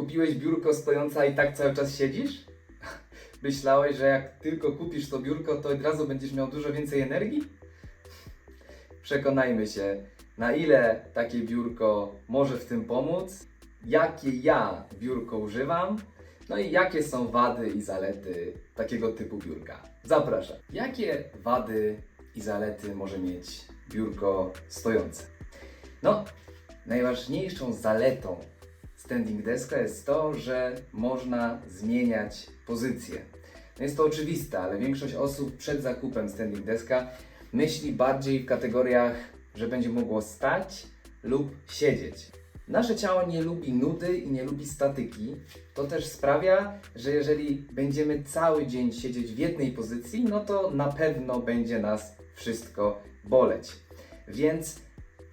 Kupiłeś biurko stojące, i tak cały czas siedzisz? Myślałeś, że jak tylko kupisz to biurko, to od razu będziesz miał dużo więcej energii? Przekonajmy się, na ile takie biurko może w tym pomóc, jakie ja biurko używam, no i jakie są wady i zalety takiego typu biurka. Zapraszam. Jakie wady i zalety może mieć biurko stojące? No, najważniejszą zaletą standing deska jest to, że można zmieniać pozycję. No jest to oczywiste, ale większość osób przed zakupem standing deska myśli bardziej w kategoriach, że będzie mogło stać lub siedzieć. Nasze ciało nie lubi nudy i nie lubi statyki. To też sprawia, że jeżeli będziemy cały dzień siedzieć w jednej pozycji, no to na pewno będzie nas wszystko boleć. Więc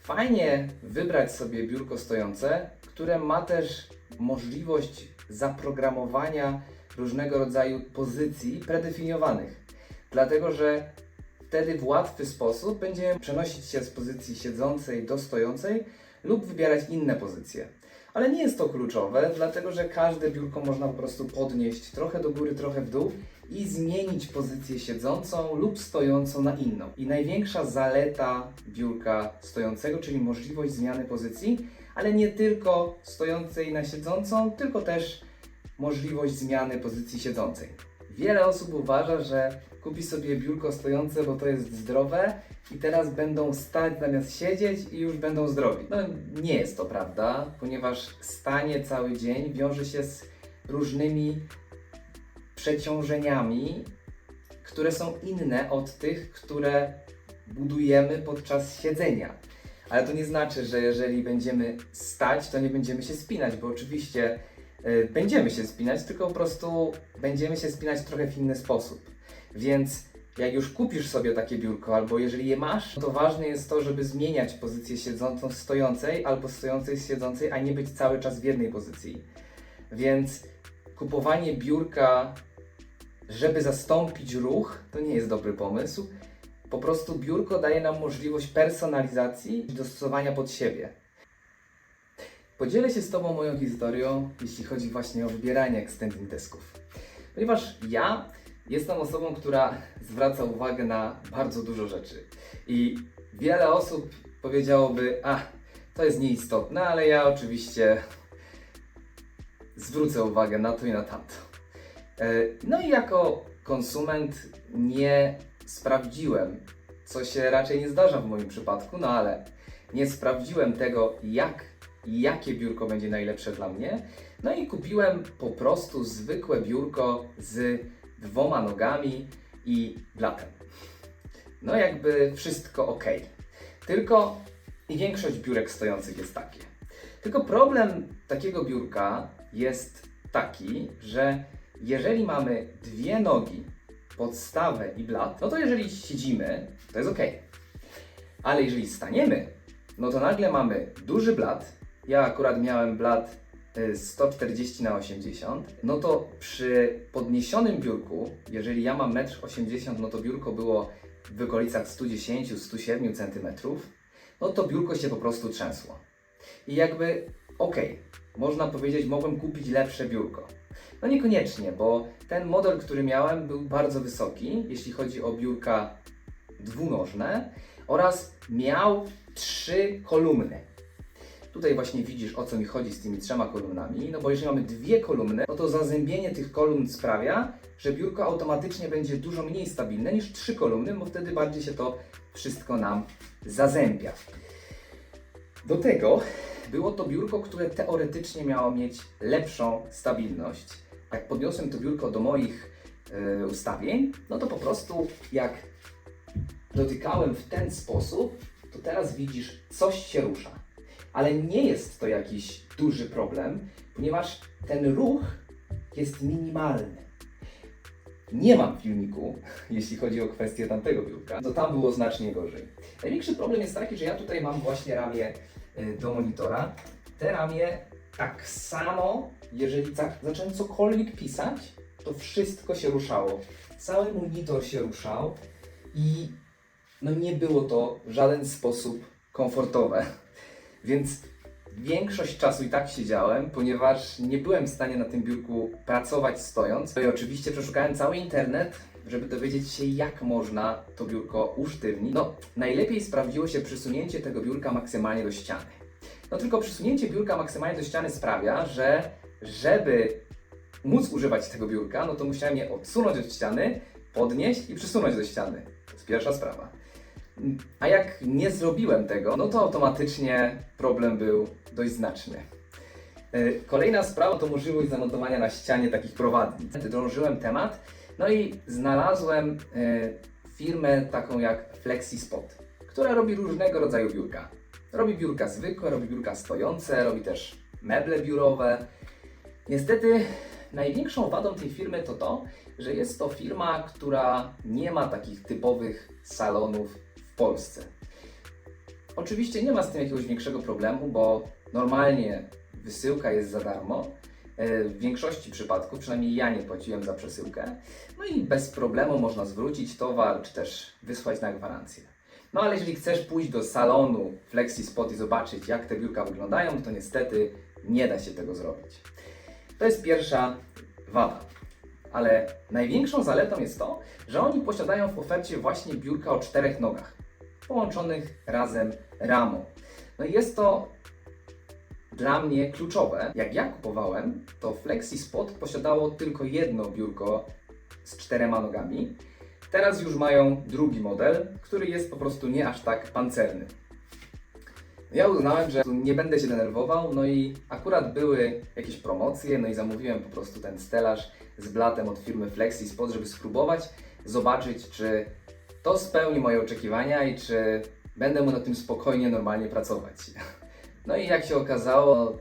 fajnie wybrać sobie biurko stojące, które ma też możliwość zaprogramowania różnego rodzaju pozycji predefiniowanych. Dlatego, że wtedy w łatwy sposób będziemy przenosić się z pozycji siedzącej do stojącej lub wybierać inne pozycje. Ale nie jest to kluczowe, dlatego że każde biurko można po prostu podnieść trochę do góry, trochę w dół i zmienić pozycję siedzącą lub stojącą na inną. I największa zaleta biurka stojącego, czyli możliwość zmiany pozycji, ale nie tylko stojącej na siedzącą, tylko też możliwość zmiany pozycji siedzącej. Wiele osób uważa, że kupi sobie biurko stojące, bo to jest zdrowe i teraz będą stać zamiast siedzieć i już będą zdrowi. No nie jest to prawda, ponieważ stanie cały dzień wiąże się z różnymi przeciążeniami, które są inne od tych, które budujemy podczas siedzenia. Ale to nie znaczy, że jeżeli będziemy stać, to nie będziemy się spinać, bo oczywiście y, będziemy się spinać, tylko po prostu będziemy się spinać trochę w inny sposób. Więc jak już kupisz sobie takie biurko, albo jeżeli je masz, to ważne jest to, żeby zmieniać pozycję siedzącą z stojącej, albo stojącej z siedzącej, a nie być cały czas w jednej pozycji. Więc kupowanie biurka, żeby zastąpić ruch, to nie jest dobry pomysł. Po prostu biurko daje nam możliwość personalizacji i dostosowania pod siebie. Podzielę się z Tobą moją historią, jeśli chodzi właśnie o wybieranie extending desków. Ponieważ ja jestem osobą, która zwraca uwagę na bardzo dużo rzeczy. I wiele osób powiedziałoby, a to jest nieistotne, ale ja oczywiście zwrócę uwagę na to i na tamto. E, No i jako konsument nie sprawdziłem, co się raczej nie zdarza w moim przypadku, no ale nie sprawdziłem tego, jak i jakie biurko będzie najlepsze dla mnie. No i kupiłem po prostu zwykłe biurko z dwoma nogami i blatem. No jakby wszystko ok. Tylko i większość biurek stojących jest takie. Tylko problem takiego biurka jest taki, że jeżeli mamy dwie nogi, podstawę i blat, no to jeżeli siedzimy, to jest ok. Ale jeżeli staniemy, no to nagle mamy duży blat. Ja akurat miałem blat y, 140 na 80. No to przy podniesionym biurku, jeżeli ja mam 1,80 m, no to biurko było w okolicach 110-107 cm, no to biurko się po prostu trzęsło. I jakby, okej, można powiedzieć, mogłem kupić lepsze biurko. No niekoniecznie, bo ten model, który miałem, był bardzo wysoki, jeśli chodzi o biurka dwunożne oraz miał trzy kolumny. Tutaj właśnie widzisz o co mi chodzi z tymi trzema kolumnami, no bo jeżeli mamy dwie kolumny, no to zazębienie tych kolumn sprawia, że biurko automatycznie będzie dużo mniej stabilne niż trzy kolumny, bo wtedy bardziej się to wszystko nam zazębia. Do tego było to biurko, które teoretycznie miało mieć lepszą stabilność. Jak podniosłem to biurko do moich e, ustawień, no to po prostu jak dotykałem w ten sposób, to teraz widzisz, coś się rusza. Ale nie jest to jakiś duży problem, ponieważ ten ruch jest minimalny. Nie mam filmiku, jeśli chodzi o kwestię tamtego biurka, to tam było znacznie gorzej. Największy problem jest taki, że ja tutaj mam właśnie ramię do monitora. Te ramię tak samo, jeżeli za, zacząłem cokolwiek pisać, to wszystko się ruszało. Cały monitor się ruszał i no nie było to w żaden sposób komfortowe. Więc większość czasu i tak siedziałem, ponieważ nie byłem w stanie na tym biurku pracować stojąc. No i oczywiście przeszukałem cały internet, żeby dowiedzieć się, jak można to biurko usztywnić. No, najlepiej sprawdziło się przesunięcie tego biurka maksymalnie do ściany. No tylko przesunięcie biurka maksymalnie do ściany sprawia, że żeby móc używać tego biurka, no to musiałem je odsunąć od ściany, podnieść i przesunąć do ściany. To jest pierwsza sprawa. A jak nie zrobiłem tego, no to automatycznie problem był dość znaczny. E, Kolejna sprawa to możliwość zamontowania na ścianie takich prowadnic. Drążyłem temat, no i znalazłem e, firmę taką jak FlexiSpot, która robi różnego rodzaju biurka. Robi biurka zwykłe, robi biurka stojące, robi też meble biurowe. Niestety największą wadą tej firmy to to, że jest to firma, która nie ma takich typowych salonów w Polsce. Oczywiście nie ma z tym jakiegoś większego problemu, bo normalnie wysyłka jest za darmo. E, W większości przypadków, przynajmniej ja nie płaciłem za przesyłkę. No i bez problemu można zwrócić towar, czy też wysłać na gwarancję. No ale jeżeli chcesz pójść do salonu FlexiSpot i zobaczyć, jak te biurka wyglądają, to niestety nie da się tego zrobić. To jest pierwsza wada. Ale największą zaletą jest to, że oni posiadają w ofercie właśnie biurka o czterech nogach, połączonych razem ramą. No i jest to dla mnie kluczowe. Jak ja kupowałem, to FlexiSpot posiadało tylko jedno biurko z czterema nogami. Teraz już mają drugi model, który jest po prostu nie aż tak pancerny. Ja uznałem, że nie będę się denerwował, no i akurat były jakieś promocje, no i zamówiłem po prostu ten stelaż z blatem od firmy FlexiSpot, żeby spróbować, zobaczyć, czy to spełni moje oczekiwania i czy będę mu na tym spokojnie, normalnie pracować. No i jak się okazało,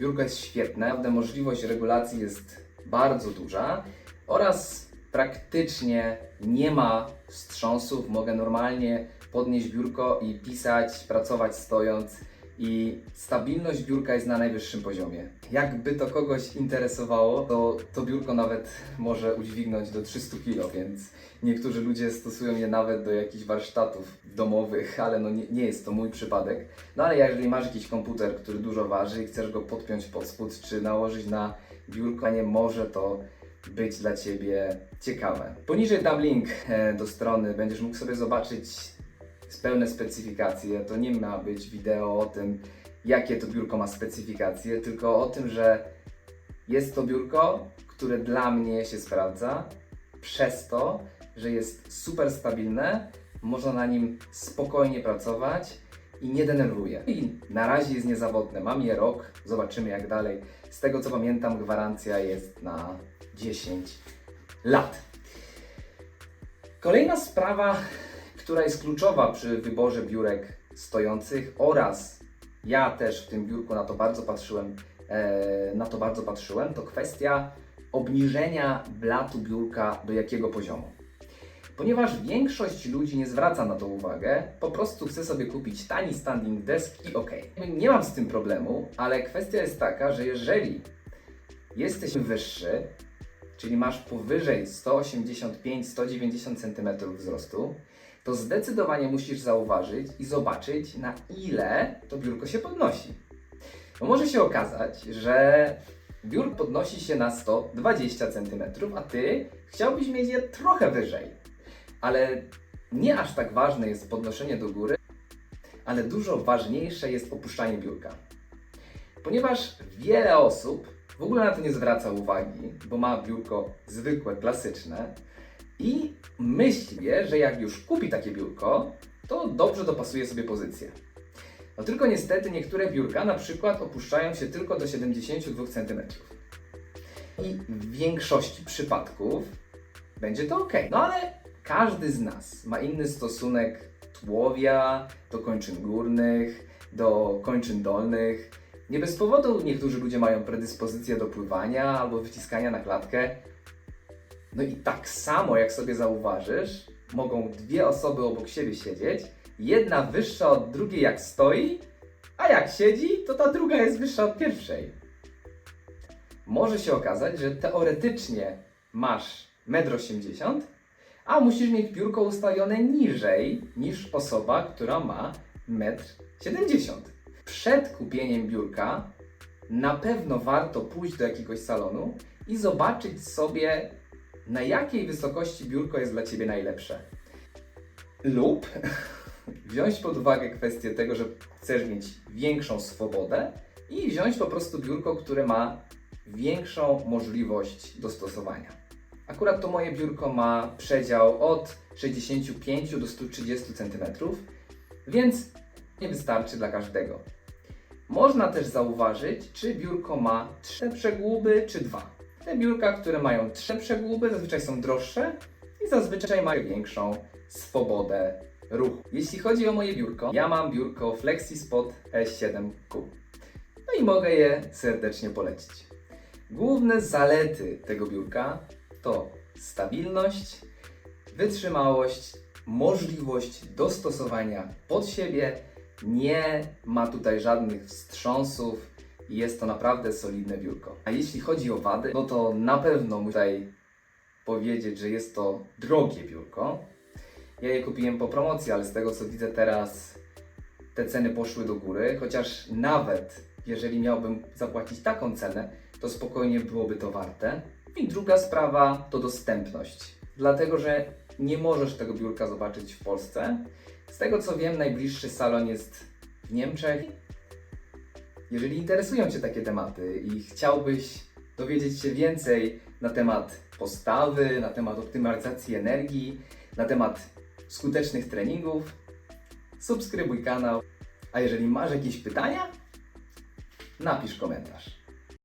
biurko jest świetne, naprawdę możliwość regulacji jest bardzo duża oraz praktycznie nie ma wstrząsów, mogę normalnie podnieść biurko i pisać, pracować stojąc i stabilność biurka jest na najwyższym poziomie. Jakby to kogoś interesowało, to to biurko nawet może udźwignąć do 300 kg, więc niektórzy ludzie stosują je nawet do jakichś warsztatów domowych, ale no nie, nie jest to mój przypadek. No ale jeżeli masz jakiś komputer, który dużo waży i chcesz go podpiąć pod spód, czy nałożyć na biurko, nie może to być dla Ciebie ciekawe. Poniżej dam link e, do strony, będziesz mógł sobie zobaczyć pełne specyfikacje. To nie ma być wideo o tym, jakie to biurko ma specyfikacje, tylko o tym, że jest to biurko, które dla mnie się sprawdza, przez to, że jest super stabilne, można na nim spokojnie pracować i nie denerwuje. I na razie jest niezawodne. Mam je rok, zobaczymy jak dalej. Z tego co pamiętam, gwarancja jest na 10 lat. Kolejna sprawa, która jest kluczowa przy wyborze biurek stojących oraz ja też w tym biurku na to bardzo patrzyłem, e, na to bardzo patrzyłem, to kwestia obniżenia blatu biurka do jakiego poziomu. Ponieważ większość ludzi nie zwraca na to uwagę, po prostu chce sobie kupić tani standing desk i ok. Nie mam z tym problemu, ale kwestia jest taka, że jeżeli jesteś wyższy, czyli masz powyżej 185-190 cm wzrostu, to zdecydowanie musisz zauważyć i zobaczyć, na ile to biurko się podnosi. Bo może się okazać, że biurko podnosi się na 120 cm, a ty chciałbyś mieć je trochę wyżej. Ale nie aż tak ważne jest podnoszenie do góry, ale dużo ważniejsze jest opuszczanie biurka. Ponieważ wiele osób w ogóle na to nie zwraca uwagi, bo ma biurko zwykłe, klasyczne i myśli, że jak już kupi takie biurko, to dobrze dopasuje sobie pozycję. No tylko niestety niektóre biurka na przykład opuszczają się tylko do 72 cm. I w większości przypadków będzie to ok. No ale każdy z nas ma inny stosunek tułowia do kończyn górnych, do kończyn dolnych. Nie bez powodu niektórzy ludzie mają predyspozycję do pływania albo wyciskania na klatkę. No i tak samo jak sobie zauważysz, mogą dwie osoby obok siebie siedzieć, jedna wyższa od drugiej jak stoi, a jak siedzi, to ta druga jest wyższa od pierwszej. Może się okazać, że teoretycznie masz 1,80 m, a musisz mieć biurko ustawione niżej niż osoba, która ma 1,70 m. Przed kupieniem biurka na pewno warto pójść do jakiegoś salonu i zobaczyć sobie, na jakiej wysokości biurko jest dla Ciebie najlepsze. Lub wziąć pod uwagę kwestię tego, że chcesz mieć większą swobodę i wziąć po prostu biurko, które ma większą możliwość dostosowania. Akurat to moje biurko ma przedział od 65 do 130 cm, więc nie wystarczy dla każdego. Można też zauważyć, czy biurko ma trzy przegłuby, czy dwa. Te biurka, które mają trzy przegłuby, zazwyczaj są droższe i zazwyczaj mają większą swobodę ruchu. Jeśli chodzi o moje biurko, ja mam biurko FlexiSpot S7Q. No i mogę je serdecznie polecić. Główne zalety tego biurka to stabilność, wytrzymałość, możliwość dostosowania pod siebie. Nie ma tutaj żadnych wstrząsów i jest to naprawdę solidne biurko. A jeśli chodzi o wady, no to na pewno muszę tutaj powiedzieć, że jest to drogie biurko. Ja je kupiłem po promocji, ale z tego co widzę teraz te ceny poszły do góry, chociaż nawet jeżeli miałbym zapłacić taką cenę, to spokojnie byłoby to warte. I druga sprawa to dostępność. Dlatego, że nie możesz tego biurka zobaczyć w Polsce. Z tego co wiem, najbliższy salon jest w Niemczech. Jeżeli interesują Cię takie tematy i chciałbyś dowiedzieć się więcej na temat postawy, na temat optymalizacji energii, na temat skutecznych treningów, subskrybuj kanał. A jeżeli masz jakieś pytania, napisz komentarz.